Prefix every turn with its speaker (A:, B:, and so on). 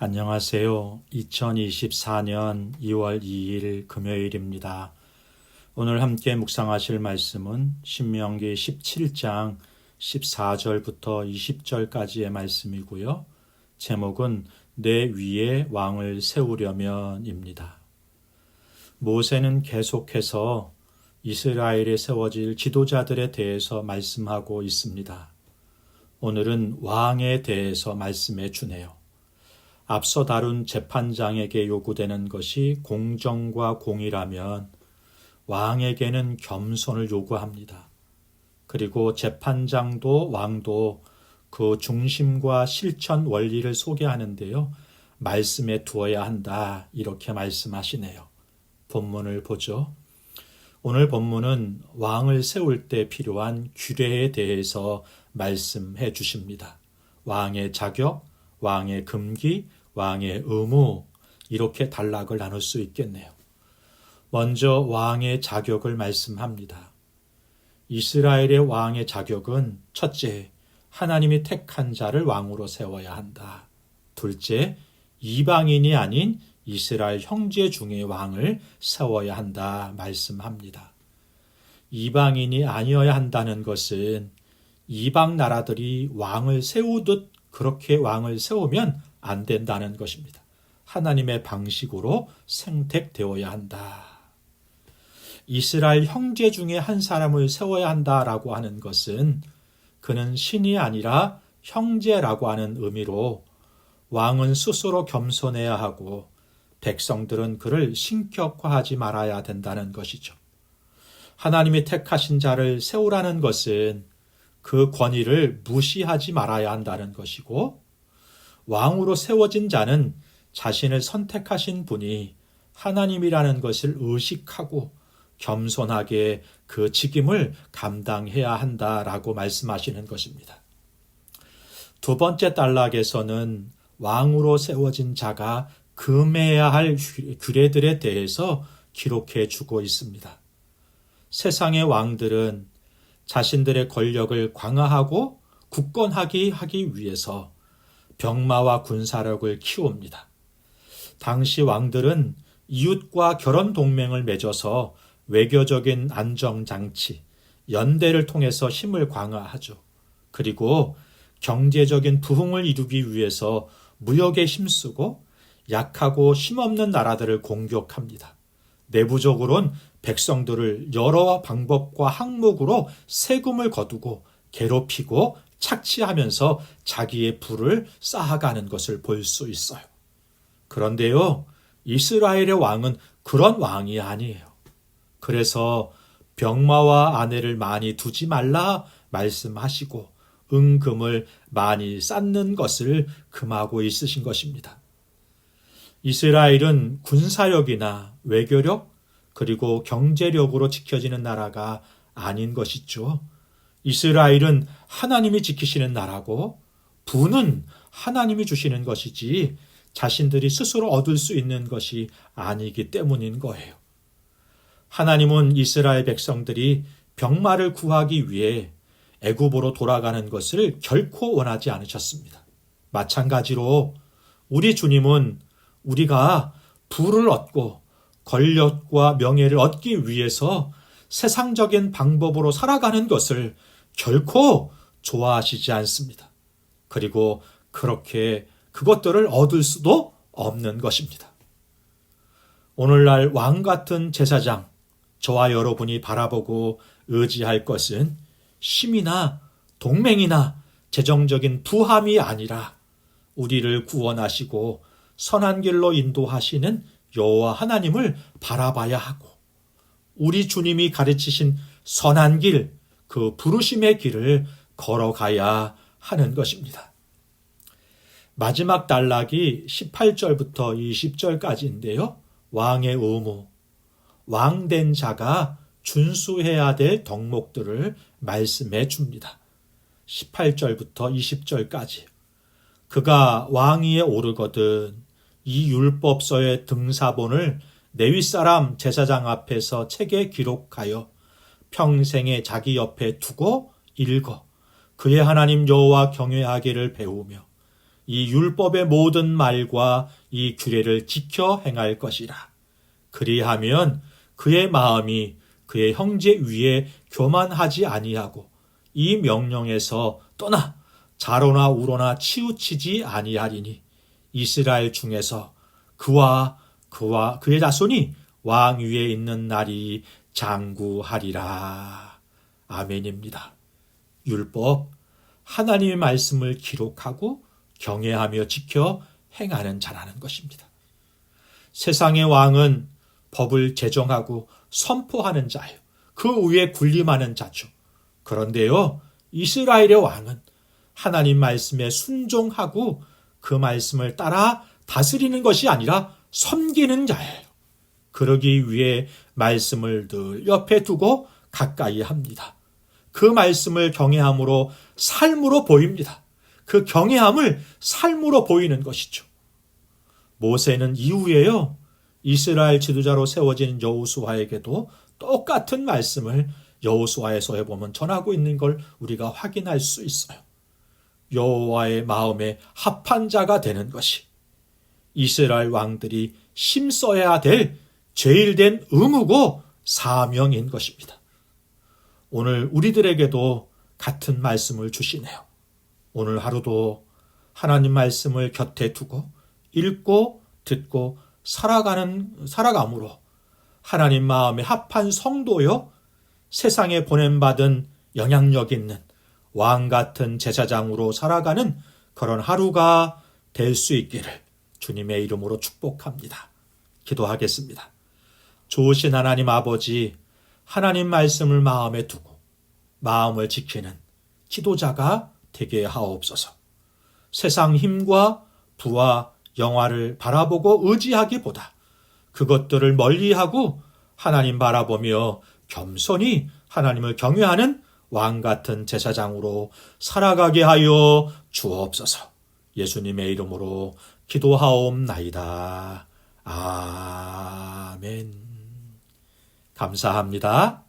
A: 안녕하세요. 2024년 2월 2일 금요일입니다. 오늘 함께 묵상하실 말씀은 신명기 17장 14절부터 20절까지의 말씀이고요. 제목은 내 위에 왕을 세우려면입니다. 모세는 계속해서 이스라엘에 세워질 지도자들에 대해서 말씀하고 있습니다. 오늘은 왕에 대해서 말씀해 주네요. 앞서 다룬 재판장에게 요구되는 것이 공정과 공의라면 왕에게는 겸손을 요구합니다. 그리고 재판장도 왕도 그 중심과 실천 원리를 소개하는데요. 말씀에 두어야 한다. 이렇게 말씀하시네요. 본문을 보죠. 오늘 본문은 왕을 세울 때 필요한 규례에 대해서 말씀해 주십니다. 왕의 자격, 왕의 금기, 왕의 의무 이렇게 단락을 나눌 수 있겠네요. 먼저 왕의 자격을 말씀합니다. 이스라엘의 왕의 자격은 첫째, 하나님이 택한 자를 왕으로 세워야 한다. 둘째, 이방인이 아닌 이스라엘 형제 중에 왕을 세워야 한다 말씀합니다. 이방인이 아니어야 한다는 것은 이방 나라들이 왕을 세우듯 그렇게 왕을 세우면 안 된다는 것입니다. 하나님의 방식으로 생택되어야 한다. 이스라엘 형제 중에 한 사람을 세워야 한다라고 하는 것은 그는 신이 아니라 형제라고 하는 의미로 왕은 스스로 겸손해야 하고 백성들은 그를 신격화하지 말아야 된다는 것이죠. 하나님이 택하신 자를 세우라는 것은 그 권위를 무시하지 말아야 한다는 것이고 왕으로 세워진 자는 자신을 선택하신 분이 하나님이라는 것을 의식하고 겸손하게 그 직임을 감당해야 한다라고 말씀하시는 것입니다. 두 번째 단락에서는 왕으로 세워진 자가 금해야 할 규례들에 대해서 기록해 주고 있습니다. 세상의 왕들은 자신들의 권력을 강화하고 굳건하게 하기 위해서 병마와 군사력을 키웁니다. 당시 왕들은 이웃과 결혼 동맹을 맺어서 외교적인 안정장치, 연대를 통해서 힘을 강화하죠. 그리고 경제적인 부흥을 이루기 위해서 무역에 힘쓰고 약하고 힘없는 나라들을 공격합니다. 내부적으로는 백성들을 여러 방법과 항목으로 세금을 거두고 괴롭히고 착취하면서 자기의 부를 쌓아가는 것을 볼 수 있어요. 그런데요, 이스라엘의 왕은 그런 왕이 아니에요. 그래서 병마와 아내를 많이 두지 말라 말씀하시고 은금을 많이 쌓는 것을 금하고 있으신 것입니다. 이스라엘은 군사력이나 외교력 그리고 경제력으로 지켜지는 나라가 아닌 것이죠. 이스라엘은 하나님이 지키시는 나라고 부는 하나님이 주시는 것이지 자신들이 스스로 얻을 수 있는 것이 아니기 때문인 거예요. 하나님은 이스라엘 백성들이 병마를 구하기 위해 애굽으로 돌아가는 것을 결코 원하지 않으셨습니다. 마찬가지로 우리 주님은 우리가 부를 얻고 권력과 명예를 얻기 위해서 세상적인 방법으로 살아가는 것을 결코 좋아하시지 않습니다. 그리고 그렇게 그것들을 얻을 수도 없는 것입니다. 오늘날 왕 같은 제사장, 저와 여러분이 바라보고 의지할 것은 힘이나 동맹이나 재정적인 부함이 아니라 우리를 구원하시고 선한 길로 인도하시는 여호와 하나님을 바라봐야 하고 우리 주님이 가르치신 선한 길, 그 부르심의 길을 걸어가야 하는 것입니다. 마지막 단락이 18절부터 20절까지인데요. 왕의 의무, 왕된 자가 준수해야 될 덕목들을 말씀해 줍니다. 18절부터 20절까지. 그가 왕위에 오르거든 이 율법서의 등사본을 내위 사람 제사장 앞에서 책에 기록하여 평생에 자기 옆에 두고 읽어 그의 하나님 여호와 경외하기를 배우며 이 율법의 모든 말과 이 규례를 지켜 행할 것이라. 그리하면 그의 마음이 그의 형제 위에 교만하지 아니하고 이 명령에서 떠나 자로나 우로나 치우치지 아니하리니 이스라엘 중에서 그와 그와 그의 자손이 왕 위에 있는 날이 장구하리라. 아멘입니다. 율법 하나님의 말씀을 기록하고 경외하며 지켜 행하는 자라는 것입니다. 세상의 왕은 법을 제정하고 선포하는 자예요. 그 위에 군림하는 자죠. 그런데요, 이스라엘의 왕은 하나님 말씀에 순종하고 그 말씀을 따라 다스리는 것이 아니라 섬기는 자예요. 그러기 위해 말씀을 늘 옆에 두고 가까이 합니다. 그 말씀을 경외함으로 삶으로 보입니다. 그 경외함을 삶으로 보이는 것이죠. 모세는 이후에요. 이스라엘 지도자로 세워진 여호수아에게도 똑같은 말씀을 여호수아에서 해보면 전하고 있는 걸 우리가 확인할 수 있어요. 여호와의 마음에 합한 자가 되는 것이 이스라엘 왕들이 심써야 될 제일 된 의무고 사명인 것입니다. 오늘 우리들에게도 같은 말씀을 주시네요. 오늘 하루도 하나님 말씀을 곁에 두고 읽고 듣고 살아가는 살아감으로 하나님 마음에 합한 성도요 세상에 보냄받은 영향력 있는 왕 같은 제사장으로 살아가는 그런 하루가 될 수 있기를 주님의 이름으로 축복합니다. 기도하겠습니다. 좋으신 하나님 아버지, 하나님 말씀을 마음에 두고 마음을 지키는 기도자가 되게 하옵소서. 세상 힘과 부와 영화를 바라보고 의지하기보다 그것들을 멀리하고 하나님 바라보며 겸손히 하나님을 경외하는 왕 같은 제사장으로 살아가게 하여 주옵소서. 예수님의 이름으로 기도하옵나이다. 아멘. 감사합니다.